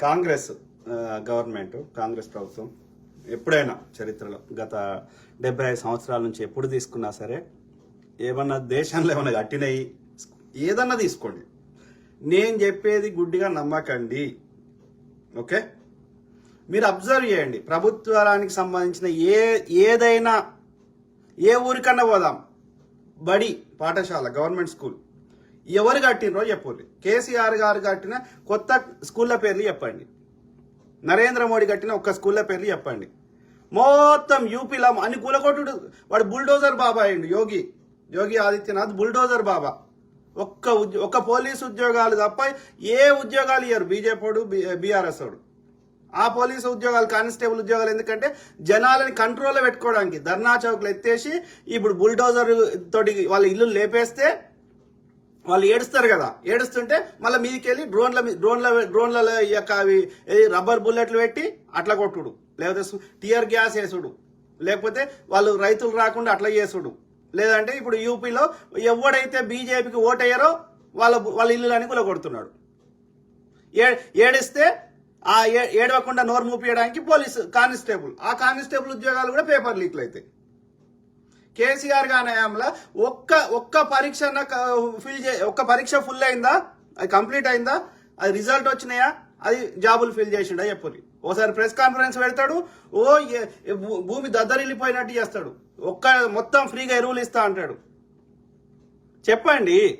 Congress government Congress ప్రభుత్వం ఎప్పుడైనా చరిత్రలో గత డెబ్బై ఐదు సంవత్సరాల నుంచి ఎప్పుడు తీసుకున్నా సరే ఏమన్నా దేశంలో ఏమైనా కట్టినవి ఏదన్నా తీసుకోండి. నేను చెప్పేది గుడ్డిగా నమ్మకండి. ఓకే? మీరు అబ్జర్వ్ చేయండి. ప్రభుత్వానికి సంబంధించిన ఏ ఏదైనా ఏ ఊరికన్నా పోదాం. బడి పాఠశాల గవర్నమెంట్ స్కూల్. ఎవరు కట్టినరో చెప్పండి. కేసీఆర్ గారు కట్టిన కొత్త స్కూళ్ళ పేర్లు చెప్పండి. నరేంద్ర మోడీ కట్టిన ఒక్క స్కూళ్ళ పేర్లు చెప్పండి. మొత్తం యూపీలో అన్ని కూలకొట్టుడు వాడు బుల్డోజర్ బాబా అయిండు యోగి. యోగి ఆదిత్యనాథ్ బుల్డోజర్ బాబా. ఒక్క ఉద్యో ఒక్క పోలీస్ ఉద్యోగాలు తప్ప ఏ ఉద్యోగాలు ఇయ్యరు. బీజేపీడు బీఆర్ఎస్ వాడు. ఆ పోలీసు ఉద్యోగాలు కానిస్టేబుల్ ఉద్యోగాలు ఎందుకంటే జనాలని కంట్రోల్లో పెట్టుకోవడానికి ధర్నా చౌక్లు ఎత్తేసి ఇప్పుడు బుల్డోజర్ తోటి వాళ్ళ ఇల్లు లేపేస్తే వాళ్ళు ఏడుస్తారు కదా. ఏడుస్తుంటే మళ్ళీ మీదికి వెళ్ళి డ్రోన్ల డ్రోన్ల డ్రోన్ల యొక్క అవి రబ్బర్ బుల్లెట్లు పెట్టి అట్లా కొట్టుడు. లేకపోతే టియర్ గ్యాస్ వేసుడు. లేకపోతే వాళ్ళు రైతులు రాకుండా అట్లా చేసుడు. లేదంటే ఇప్పుడు యూపీలో ఎవడైతే బీజేపీకి ఓటయ్యారో వాళ్ళ వాళ్ళ ఇల్లులని కూడా కొడుతున్నాడు ఏ ఏడిస్తే ఆ ఏ- ఏడవకుండా నోరు మూపియడానికి పోలీసు కానిస్టేబుల్. ఆ కానిస్టేబుల్ ఉద్యోగాలు కూడా పేపర్ లీక్లు అవుతాయి కేసీఆర్ గారి హయాంలో ఒక్క ఒక్క పరీక్ష ఫిల్ చే ఒక్క పరీక్ష ఫుల్ అయిందా? అది కంప్లీట్ అయిందా? అది రిజల్ట్ వచ్చినాయా? అది జాబులు ఫిల్ చేసిండా? చెప్పండి. ఓసారి ప్రెస్ కాన్ఫరెన్స్ పెడతాడు ఓ భూమి దద్దరిల్లిపోయినట్టు చేస్తాడు. ఒక్క మొత్తం ఫ్రీగా ఎరువులు ఇస్తా అంటాడు. చెప్పండి.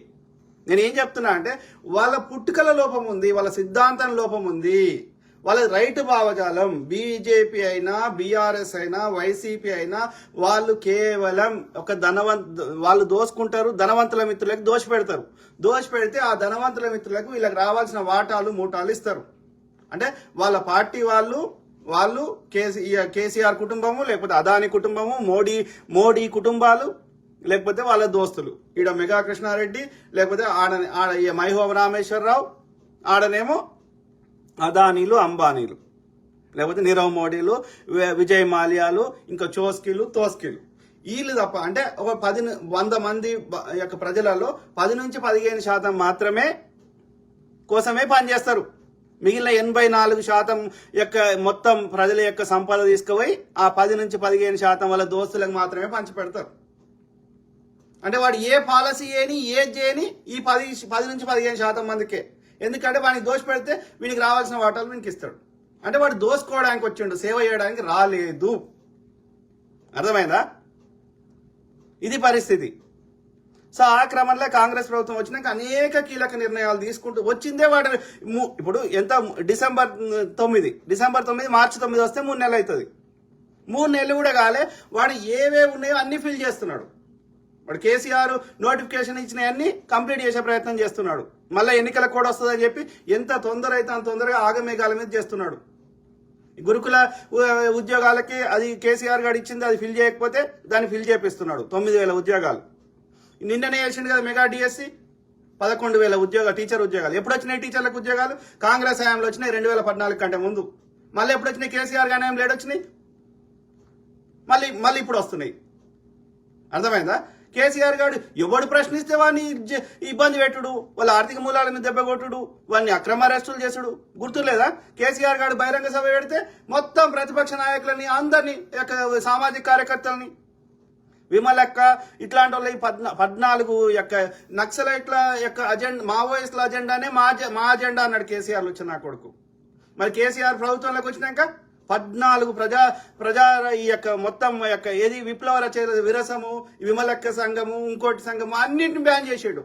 నేను ఏం చెప్తున్నా అంటే వాళ్ళ పుట్టుకల లోపం ఉంది వాళ్ళ సిద్ధాంతం లోపం ఉంది. వాళ్ళ రైతు భావజాలం. బీజేపీ అయినా బీఆర్ఎస్ అయినా వైసీపీ అయినా వాళ్ళు కేవలం ఒక ధనవంత వాళ్ళు దోసుకుంటారు ధనవంతుల మిత్రులకు దోష పెడతారు. దోష పెడితే ఆ ధనవంతుల మిత్రులకు వీళ్ళకి రావాల్సిన వాటాలు మూటాలు ఇస్తారు. అంటే వాళ్ళ పార్టీ వాళ్ళు వాళ్ళు కేసీ కేసీఆర్ కుటుంబము లేకపోతే అదాని కుటుంబము మోడీ మోడీ కుటుంబాలు లేకపోతే వాళ్ళ దోస్తులు. ఈడ మెగా కృష్ణారెడ్డి లేకపోతే ఆడ ఆడ ఈ మైహోమ రామేశ్వరరావు ఆడనేమో అదానీలు అంబానీలు. లేకపోతే నీరవ్ మోడీలు విజయ్ మాల్యాలు ఇంకా చోస్కీలు తోస్కీలు. వీళ్ళు తప్ప అంటే ఒక పది వంద మంది యొక్క ప్రజలలో పది నుంచి పదిహేను శాతం మాత్రమే కోసమే పనిచేస్తారు. మిగిలిన ఎనభై నాలుగు శాతం యొక్క మొత్తం ప్రజల యొక్క సంపద తీసుకుపోయి ఆ పది నుంచి పదిహేను శాతం వాళ్ళ దోస్తులకు మాత్రమే పంచిపెడతారు అంటే వాడు ఏ పాలసీ ఏని ఏది చేయని ఈ పది పది నుంచి పదిహేను శాతం మందికే. ఎందుకంటే వానికి దోష పెడితే వీనికి రావాల్సిన వాటాలు వీనికి ఇస్తాడు. అంటే వాడు దోసుకోవడానికి వచ్చిండు సేవ చేయడానికి రాలేదు. అర్థమైందా? ఇది పరిస్థితి. సో ఆ క్రమంలో కాంగ్రెస్ ప్రభుత్వం వచ్చినాక అనేక కీలక నిర్ణయాలు తీసుకుంటూ వచ్చిందే వాటి ము- ఇప్పుడు ఎంత డిసెంబర్ తొమ్మిది డిసెంబర్ తొమ్మిది మార్చి తొమ్మిది వస్తే మూడు నెలలు అవుతుంది. మూడు నెలలు కూడా కాలే వాడు ఏవేవి ఉన్నాయో అన్ని ఫిల్ చేస్తున్నాడు. వాడు కేసీఆర్ నోటిఫికేషన్ ఇచ్చినవన్నీ కంప్లీట్ చేసే ప్రయత్నం చేస్తున్నాడు. మళ్ళీ ఎన్నికల కూడా వస్తుందని చెప్పి ఎంత తొందర అయితే అంత తొందరగా ఆగమేఘాల మీద చేస్తున్నాడు. గురుకుల ఉ- ఉద్యోగాలకి అది కేసీఆర్ గారు ఇచ్చింది అది ఫిల్ చేయకపోతే దాన్ని ఫిల్ చేపిస్తున్నాడు తొమ్మిది వేల ఉద్యోగాలు. నిన్ననే వేసిండు కదా మెగా డిఎస్సి పదకొండు వేల ఉద్యోగ టీచర్ ఉద్యోగాలు. ఎప్పుడు వచ్చినాయి టీచర్లకు ఉద్యోగాలు? కాంగ్రెస్ హయాంలో వచ్చినాయి రెండు వేల పద్నాలుగు కంటే ముందు. మళ్ళీ ఎప్పుడు వచ్చినాయి కేసీఆర్ గానే లేడొచ్చినాయి మళ్ళీ మళ్ళీ ఇప్పుడు వస్తున్నాయి. అర్థమైందా? కేసీఆర్ గారు ఎవడు ప్రశ్నిస్తే వాడిని ఇబ్బంది పెట్టుడు వాళ్ళ ఆర్థిక మూలాల మీద దెబ్బ కొట్టుడు వాడిని అక్రమ అరెస్టులు చేసుడు. గుర్తులేదా? కేసీఆర్ గారు బహిరంగ సభ పెడితే మొత్తం ప్రతిపక్ష నాయకులని అందరినీ యొక్క సామాజిక కార్యకర్తలని విమలక్క ఇట్లాంటి వాళ్ళ ఈ పద్నా పద్నాలుగు యొక్క నక్సలైట్ల యొక్క అజెండా మావోయిస్టుల అజెండానే మా మా అజెండా అన్నాడు కేసీఆర్ వచ్చిన నా కొడుకు. మరి కేసీఆర్ ప్రభుత్వంలోకి వచ్చినాక పద్నాలుగు ప్రజా ప్రజా ఈ యొక్క మొత్తం యొక్క ఏది విప్లవ రచయిత విరసము విమలక్క సంఘము ఇంకోటి సంఘము అన్నింటిని బ్యాన్ చేసాడు.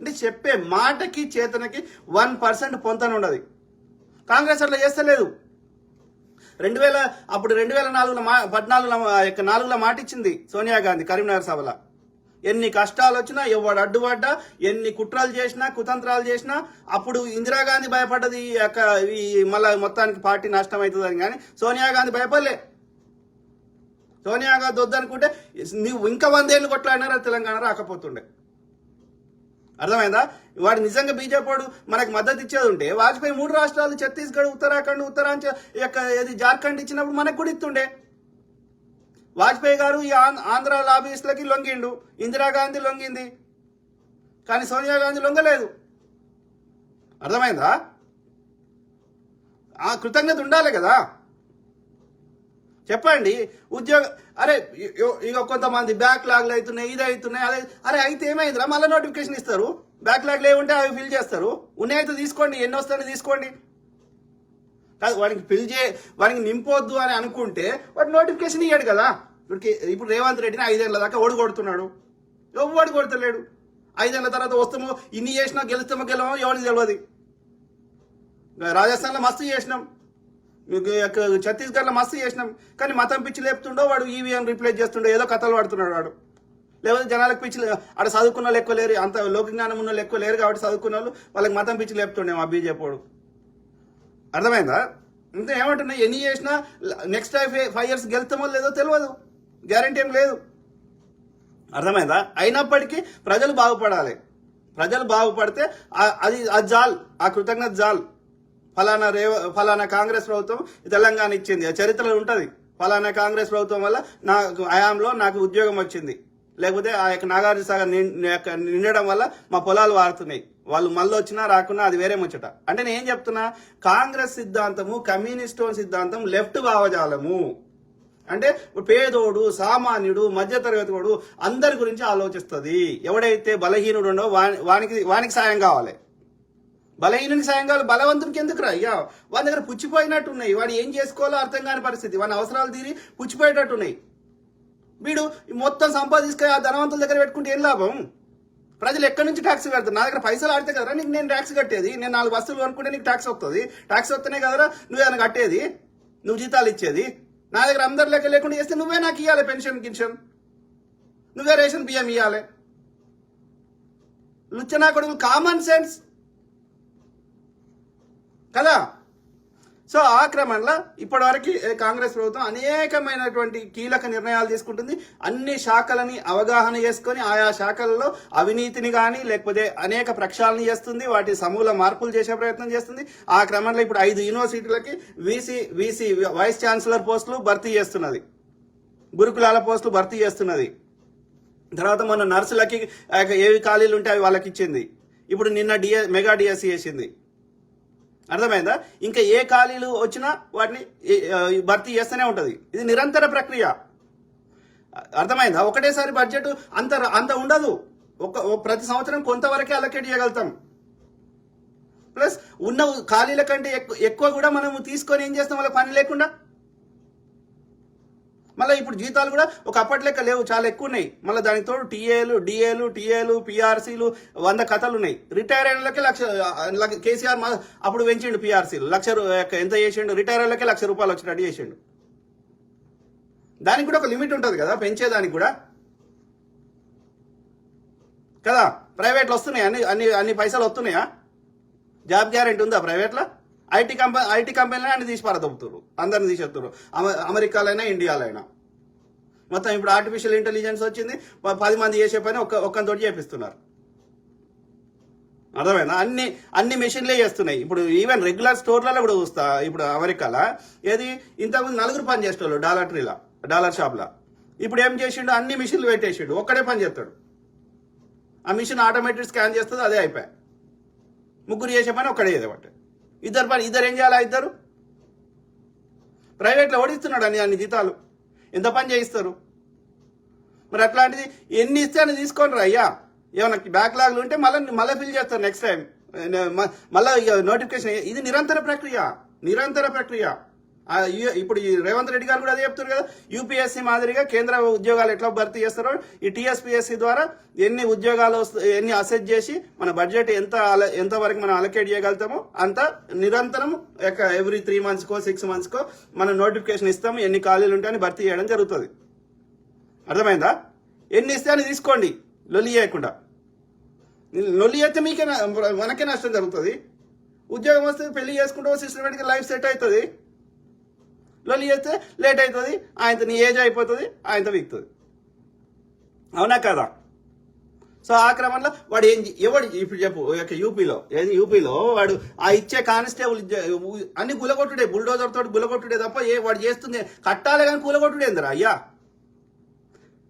అంటే చెప్పే మాటకి చేతనకి వన్ పర్సెంట్ పొంతనుండదు కాంగ్రెస్ అట్లా చేస్తలేదు. రెండు వేల అప్పుడు రెండు వేల నాలుగులో మా పద్నాలుగులో యొక్క నాలుగులో మాట ఇచ్చింది సోనియా గాంధీ కరీంనగర్ సభలో. ఎన్ని కష్టాలు వచ్చినా ఎవడు అడ్డుపడ్డా ఎన్ని కుట్రలు చేసినా కుతంత్రాలు చేసినా అప్పుడు ఇందిరాగాంధీ భయపడ్డది ఈ యొక్క ఈ మళ్ళీ మొత్తానికి పార్టీ నష్టం అవుతుందని కానీ సోనియా గాంధీ భయపడలే. సోనియా గాంధీ వద్దనుకుంటే నువ్వు ఇంకా వందేళ్ళు కొట్లాడినారా తెలంగాణ రాకపోతుండే. అర్థమైందా? వాడు నిజంగా బీజేపీ మనకు మద్దతు ఇచ్చేది ఉంటే వాజ్పేయి మూడు రాష్ట్రాలు ఛత్తీస్గఢ్ ఉత్తరాఖండ్ ఉత్తరాంచల్ యొక్క ఏది జార్ఖండ్ ఇచ్చినప్పుడు మనకు కూడా ఇస్తుండే. వాజ్పేయి గారు ఈ ఆం- ఆంధ్ర లాబీస్ట్లకి లొంగిండు. ఇందిరాగాంధీ లొంగింది. కానీ సోనియా గాంధీ లొంగలేదు. అర్థమైందా? ఆ కృతజ్ఞత ఉండాలి కదా. చెప్పండి. ఉద్యోగ అరే ఇక కొంతమంది బ్యాక్ లాగ్లు అవుతున్నాయి ఇది అవుతున్నాయి అదే అరే అయితే ఏమైందిరా? మళ్ళీ నోటిఫికేషన్ ఇస్తారు. బ్యాక్ లాగ్లు ఏముంటే అవి ఫిల్ చేస్తారు. ఉన్నాయి అయితే తీసుకోండి ఎన్ని వస్తాయని తీసుకోండి. కాదు వాడికి ఫిల్ చే వాడికి నింపొద్దు అని అనుకుంటే వాడు నోటిఫికేషన్ ఇయ్యాడు కదా. ఇప్పుడు ఇప్పుడు రేవంత్ రెడ్డిని ఐదేళ్ళ దాకా ఓడి కొడుతున్నాడు ఎవడు కొడతలేడు. ఐదేళ్ళ తర్వాత వస్తామో ఇన్ని చేసినా గెలుస్తామో గెలవో ఎవరికి తెలియదు రాజస్థాన్లో మస్తు చేసినాం. ఛత్తీస్గఢ్లో మస్తు చేసినాం. కానీ మతం పిచ్చి లేపుతుండో వాడు ఈవీఎం రీప్లేస్ చేస్తుండో ఏదో కథలు పడుతున్నాడు వాడు. లేకపోతే జనాలకు పిచ్చి లే- ఆడ చదువుకున్న వాళ్ళు ఎక్కువ లేరు అంత లోక జ్ఞానం ఉన్న వాళ్ళు ఎక్కువ లేరు కాబట్టి చదువుకున్న వాళ్ళు వాళ్ళకి మతం పిచ్చి లేపుతుండే మా బీజేపీ అర్థమైందా? ఇంకా ఏమంటున్నా? ఎన్ని చేసినా నెక్స్ట్ ఫైవ్ ఫైవ్ ఇయర్స్ గెలుతామో లేదో తెలియదు గ్యారంటీ ఏం లేదు. అర్థమైందా? అయినప్పటికీ ప్రజలు బాగుపడాలి. ప్రజలు బాగుపడితే అది ఆ జాల్ ఆ కృతజ్ఞత జాల్. ఫలానా రేవ ఫలానా కాంగ్రెస్ ప్రభుత్వం తెలంగాణ ఇచ్చింది. ఆ చరిత్రలో ఉంటుంది. ఫలానా కాంగ్రెస్ ప్రభుత్వం వల్ల నాకు హయాంలో నాకు ఉద్యోగం వచ్చింది. లేకపోతే ఆ యొక్క నాగార్జున సాగర్ యొక్క నిండడం వల్ల మా పొలాలు వారుతున్నాయి వాళ్ళు మళ్ళీ వచ్చినా రాకున్నా అది వేరే ముచ్చట. అంటే నేను ఏం చెప్తున్నా? కాంగ్రెస్ సిద్ధాంతము కమ్యూనిస్టు సిద్ధాంతం లెఫ్ట్ భావజాలము. అంటే పేదోడు సామాన్యుడు మధ్యతరగతి వాడు అందరి గురించి ఆలోచిస్తుంది. ఎవడైతే బలహీనుడు ఉండో వానికి వానికి సాయం కావాలి. బలహీనునికి సాయం కావాలి బలవంతునికి ఎందుకు రా అయ్యా వాళ్ళ దగ్గర పుచ్చిపోయినట్టు ఉన్నాయి వాడు ఏం చేసుకోవాలో అర్థం కాని పరిస్థితి. వాని అవసరాలు తీరి పుచ్చిపోయేటట్టు ఉన్నాయి వీడు ఈ మొత్తం సంపాదించుకొని ఆ ధనవంతుల దగ్గర పెట్టుకుంటే ఏం లాభం? ప్రజలు ఎక్కడి నుంచి ట్యాక్స్ కడతారు? నా దగ్గర పైసలు ఆడితే కదరా నీకు నేను ట్యాక్స్ కట్టేది? నేను నాలుగు వస్తువులు కొనుక్కుంటే నీకు ట్యాక్స్ వస్తుంది ట్యాక్స్ వస్తేనే కదరా నువ్వు ఏమైనా కట్టేది? నువ్వు జీతాలు ఇచ్చేది? నా దగ్గర అందరి లెక్క లేకుండా చేస్తే నువ్వే నాకు ఇవ్వాలి పెన్షన్ కిన్షన్ నువ్వే రేషన్ బియ్యం ఇవ్వాలి లుచ్చనా కొడుకులు కామన్ సెన్స్ కదా? సో ఆ క్రమంలో ఇప్పటివరకు కాంగ్రెస్ ప్రభుత్వం అనేకమైనటువంటి కీలక నిర్ణయాలు తీసుకుంటుంది. అన్ని శాఖలని అవగాహన చేసుకొని ఆయా శాఖలలో అవినీతిని కానీ లేకపోతే అనేక ప్రక్షాళన చేస్తుంది. వాటి సమూల మార్పులు చేసే ప్రయత్నం చేస్తుంది. ఆ క్రమంలో ఇప్పుడు ఐదు యూనివర్సిటీలకి వీసీ వీసీ వైస్ ఛాన్సలర్ పోస్టులు భర్తీ చేస్తున్నది. గురుకులాల పోస్టులు భర్తీ చేస్తున్నది. తర్వాత మన నర్సులకి ఏవి ఖాళీలు ఉంటే అవి వాళ్ళకి ఇచ్చింది. ఇప్పుడు నిన్న డిఎ మెగా డిఎస్సి చేసింది. అర్థమైందా? ఇంకా ఏ ఖాళీలు వచ్చినా వాటిని భర్తీ చేస్తూనే ఉంటుంది. ఇది నిరంతర ప్రక్రియ. అర్థమైందా? ఒకటేసారి బడ్జెట్ అంత అంత ఉండదు. ఒక ప్రతి సంవత్సరం కొంతవరకే అలొకేట్ చేయగలుగుతాం. ప్లస్ ఉన్న ఖాళీల కంటే ఎక్కువ కూడా మనము తీసుకొని ఏం చేస్తాం? వాళ్ళ పని లేకుండా మళ్ళీ ఇప్పుడు జీతాలు కూడా ఒక అప్పటి లెక్క లేవు చాలా ఎక్కువ ఉన్నాయి. మళ్ళీ దానికి తోడు టీఏలు డిఏలు టీఏలు పిఆర్సీలు వంద కథలు ఉన్నాయి. రిటైర్ అయినలకే లక్ష కేసీఆర్ మా- అప్పుడు పెంచిండు పిఆర్సీలు. లక్ష ఎంత చేసిండు? రిటైర్ అయినలకే లక్ష రూపాయలు వచ్చినట్టు చేసిండు. దానికి కూడా ఒక లిమిట్ ఉంటుంది కదా పెంచేదానికి కూడా. కదా ప్రైవేట్లో వస్తున్నాయి? అన్ని అన్ని అన్ని పైసలు వస్తున్నాయా? జాబ్ గ్యారెంటీ ఉందా ప్రైవేట్లో? ఐటీ కంపెనీ ఐటీ కంపెనీలో అన్ని తీసి అందరిని తీసేస్తారు అమ- అమెరికాలైనా ఇండియాలైనా. మొత్తం ఇప్పుడు ఆర్టిఫిషియల్ ఇంటెలిజెన్స్ వచ్చింది. పది మంది చేసే పని ఒక్క ఒక్కరితోటి చేపిస్తున్నారు. అర్థమైందా? అన్ని అన్ని మెషిన్లే చేస్తున్నాయి. ఇప్పుడు ఈవెన్ రెగ్యులర్ స్టోర్లలో కూడా చూస్తా ఇప్పుడు అమెరికాలో ఏది ఇంతకుముందు నలుగురు పని చేసేవాళ్ళు డాలర్ ట్రీలా డాలర్ షాప్లో. ఇప్పుడు ఏం చేసిండు? అన్ని మిషన్లు పెట్టేసిండు. ఒక్కడే పని చేస్తాడు. ఆ మిషన్ ఆటోమేటిక్ స్కాన్ చేస్తుంది అదే అయిపోయాయి. ముగ్గురు చేసే పని ఒక్కడే చేసేవాడు ఇద్దరు పని ఇద్దరు ఏం చేయాలా ఇద్దరు? ప్రైవేట్లో ఓడిస్తున్నాడు అన్ని అన్ని జీతాలు. ఎంత పని చేయిస్తారు? మరి అట్లాంటిది ఎన్ని ఇస్తే అని తీసుకోండి అయ్యా. ఏమన్నా బ్యాక్లాగ్లు ఉంటే మళ్ళీ మళ్ళీ ఫిల్ చేస్తారు నెక్స్ట్ టైం మళ్ళీ నోటిఫికేషన్ ఇది నిరంతర ప్రక్రియ నిరంతర ప్రక్రియ. ఇప్పుడు ఈ రేవంత్ రెడ్డి గారు కూడా అదే చెప్తారు కదా యూపీఎస్సీ మాదిరిగా కేంద్ర ఉద్యోగాలు ఎట్లా భర్తీ చేస్తారో ఈ టీఎస్పీఎస్సీ ద్వారా ఎన్ని ఉద్యోగాలు ఎన్ని అసెట్ చేసి మన బడ్జెట్ ఎంత ఎంత వరకు మనం అలకేట్ చేయగలుగుతామో అంత నిరంతరం ఎవ్రీ త్రీ మంత్స్కో సిక్స్ మంత్స్కో మనం నోటిఫికేషన్ ఇస్తాము ఎన్ని ఖాళీలు ఉంటాయని భర్తీ చేయడం జరుగుతుంది. అర్థమైందా? ఎన్ని ఇస్తే అని తీసుకోండి లొలి చేయకుండా. లొలి అయితే మీకే మనకే నష్టం జరుగుతుంది. ఉద్యోగం వస్తే పెళ్ళి చేసుకుంటూ సిస్టమేటిక్ లైఫ్ సెట్ అవుతుంది. లొల్లి చేస్తే లేట్ అవుతుంది ఆయనతో నీ ఏజ్ అయిపోతుంది ఆయనతో వీక్తుంది. అవునా కదా? సో ఆ క్రమంలో వాడు ఏం ఎవడు ఇప్పుడు చెప్పు యొక్క యూపీలో ఏది యూపీలో వాడు ఆ ఇచ్చే కానిస్టేబుల్ అన్ని గులగొట్టుడే బుల్డోజర్ తోటి గులగొట్టుడే తప్ప ఏ వాడు చేస్తుంది కట్టాలి కానీ కూలగొట్టుడేందిరా అయ్యా?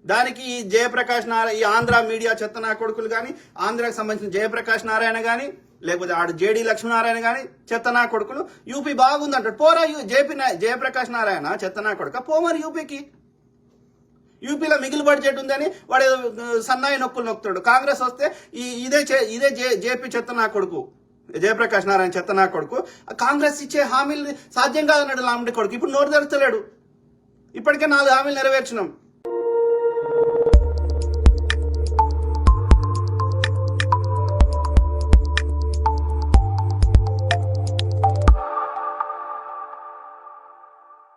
దానికి ఈ జయప్రకాష్ నారాయణ ఈ ఆంధ్ర మీడియా చెత్త నా కొడుకులు కానీ ఆంధ్రాకి సంబంధించిన జయప్రకాష్ నారాయణ కానీ లేకపోతే ఆడు జేడి లక్ష్మీనారాయణ కానీ చెత్తనా కొడుకులు. యూపీ బాగుంది అంటాడు పోరా జేపీ జయప్రకాష్ నారాయణ చెత్తనా కొడుక. పోమరి యూపీకి. యూపీలో మిగిలి బడ్జెట్ ఉందని వాడు సన్నాయి నొక్కులు నొక్కుతాడు. కాంగ్రెస్ వస్తే ఈ ఇదే చే- ఇదే జే జేపీ చెత్త నా కొడుకు. జయప్రకాష్ నారాయణ చెత్త నా కొడుకు. కాంగ్రెస్ ఇచ్చే హామీలు సాధ్యం కాదన్నాడు లాంబడి కొడుకు. ఇప్పుడు నోరు తెరచలేడు ఇప్పటికే నాలుగు హామీలు నెరవేర్చినాం.